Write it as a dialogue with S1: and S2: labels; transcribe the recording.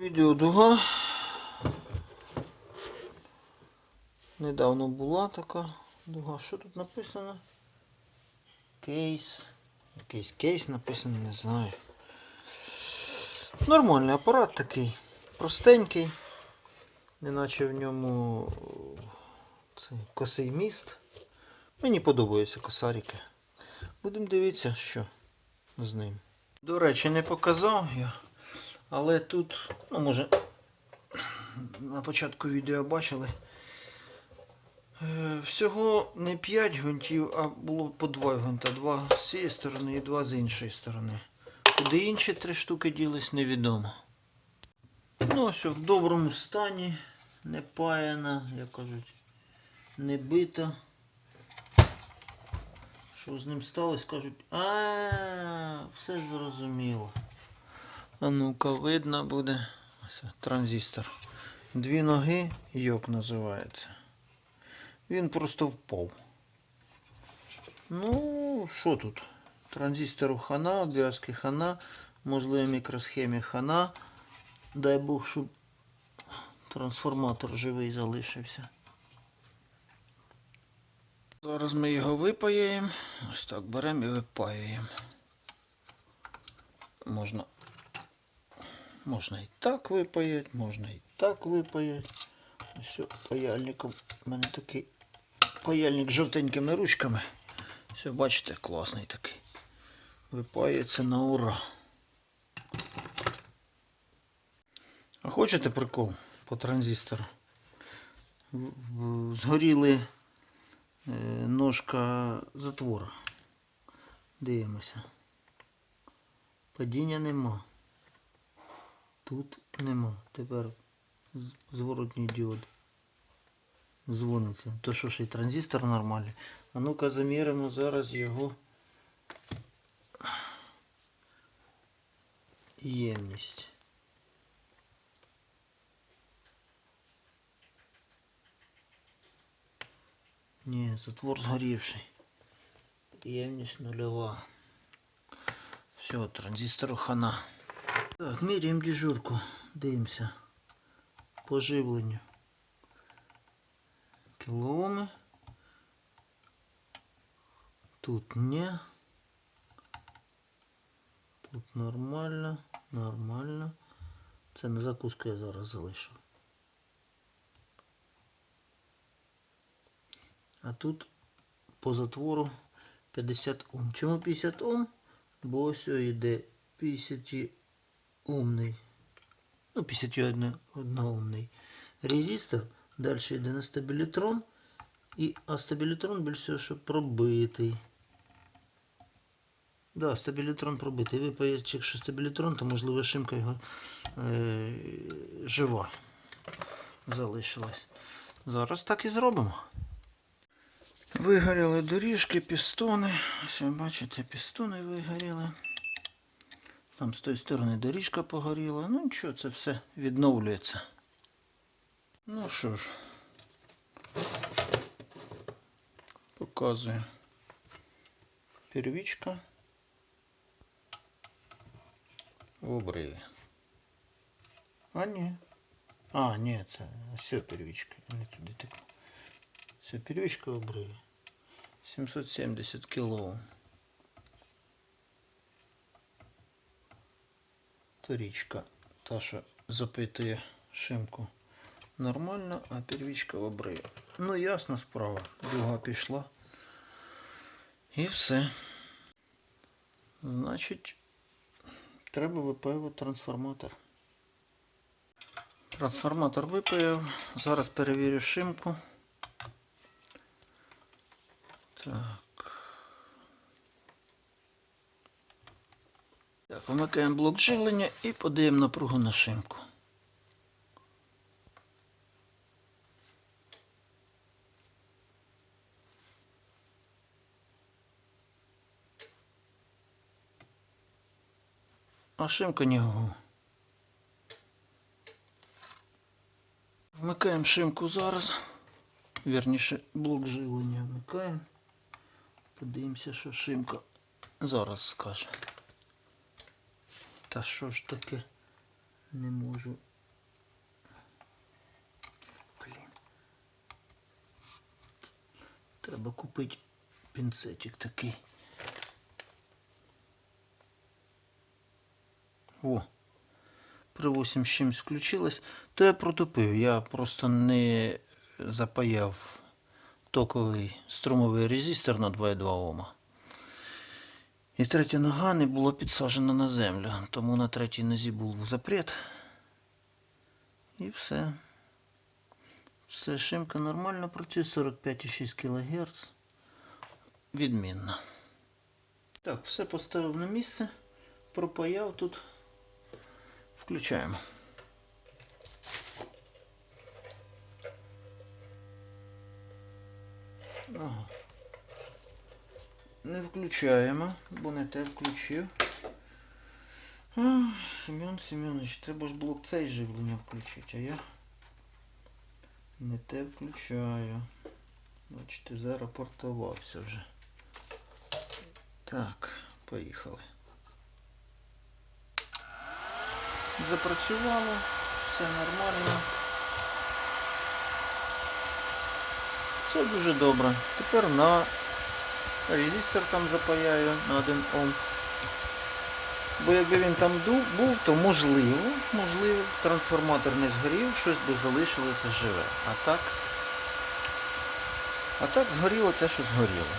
S1: Відео дуга. Недавно була така дуга. Що тут написано? Кейс. Якийсь кейс написано, не знаю. Нормальний апарат такий. Простенький. Неначе в ньому цей косий міст. Мені подобаються косарики. Будемо дивитися, що з ним. До речі, не показав я. Але тут, ну може, на початку відео бачили. е, Всього не 5 гвинтів, а було по 2 гвинта. Два з цієї сторони і два з іншої сторони. Куди інші три штуки ділись, невідомо. Ну, ось в доброму стані, не паяна, як кажуть, не бита. Що з ним сталося, кажуть, а все зрозуміло. А ну-ка, видно буде. Ось транзистор. Дві ноги, йок називається. Він просто впав. Ну, що тут? Транзистору хана, обв'язки хана, можливо мікросхемі хана. Дай Бог, щоб трансформатор живий залишився. Зараз ми його випаяємо. Ось так беремо і випаюємо. Можна Можна і так випаяти, можна і так випаяти. Ось паяльником. У мене такий паяльник з жовтенькими ручками. Все, бачите, класний такий. Випаюється на ура. А хочете прикол по транзистору? Згоріли е, ножка затвора. Дивимося. Падіння нема. Тут нема. Тепер зворотній діод. Дзвониться. То що ж і транзистор нормальний. А ну-ка заміримо зараз його ємність. Ні, затвор згорівший. Ємність нульова. Все, транзистору хана. Так, міряємо дежурку. Дивимося. По живленню. Тут не. Тут нормально. Нормально. Це на закуску я зараз залишу. А тут по затвору 50 Ом. Чому 50 Ом? Бо ось йде 50 умний. Ну, 51 умний резистор. Далі йде на стабілітрон. І, а стабілітрон більш всього, що пробитий. Да, стабілітрон пробитий. Ви якщо стабілітрон, то можливо шимка його е, жива залишилась. Зараз так і зробимо. Вигоріли доріжки, пістони. Ось бачите, пістони вигоріли. Там з тої сторони доріжка погоріла. Ну нічого, це все відновлюється. Ну що ж, показую. Первічка в обриві. А ні. А, ні, це все первічка. Не туди так. Все, первічка в обриві. 770 кіло. Торічка, та, що запитує шимку нормально, а первічка в обриві. Ну, ясна справа. Друга пішла. І все. Значить, треба випаювати трансформатор. Трансформатор випаяв. Зараз перевірю шимку. Так. Так, блок живлення і подаємо напругу на шимку. А шимка гу. Вмикаємо шимку зараз. Вірніше, блок живлення вмикаємо. Подивимося, що шимка зараз скаже. Та що ж таке Не можу. Блін. Треба купити пінцетик такий. О, при 8 з чимось включилось, то я протупив. Я просто не запаяв токовий струмовий резистор на 2,2 Ома. І третя нога не була підсаджена на землю, тому на третій нозі був запрет. І все. Все, шимка нормально працює, 45,6 кГц. Відмінно. Так, все поставив на місце, пропаяв тут. Включаємо. Ага. Не включаємо, бо не те включив. Семен Семенович, треба ж блок цей живлення включити, а я не те включаю. Бачите, зарапортувався вже. Так, поїхали. Запрацювало, все нормально. Все дуже добре. Тепер на резистор там запаяю на 1 Ом. Бо якби він там був, то можливо, можливо, трансформатор не згорів, щось би залишилося живе. А так, а так згоріло те, що згоріло.